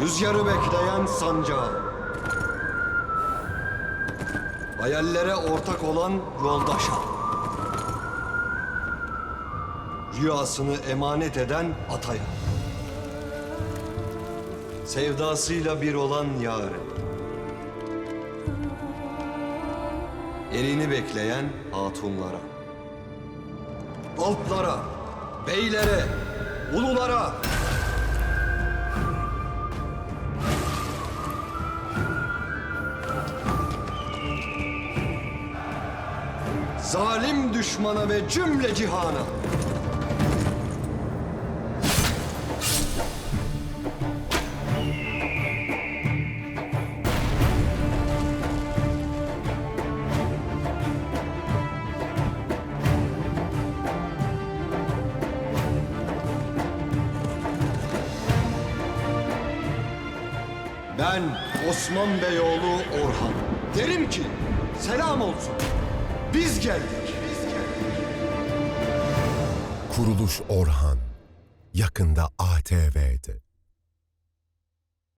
Rüzgarı bekleyen sancağı. Hayallere ortak olan yoldaşa. Rüyasını emanet eden ataya. Sevdasıyla bir olan yâre. Erini bekleyen hatunlara. Alplara, beylere, ululara. Zalim düşmana ve cümle cihana. Ben Osman Beyoğlu Orhan. Derim ki selam olsun. Biz geldik. Kuruluş Orhan yakında ATV'de.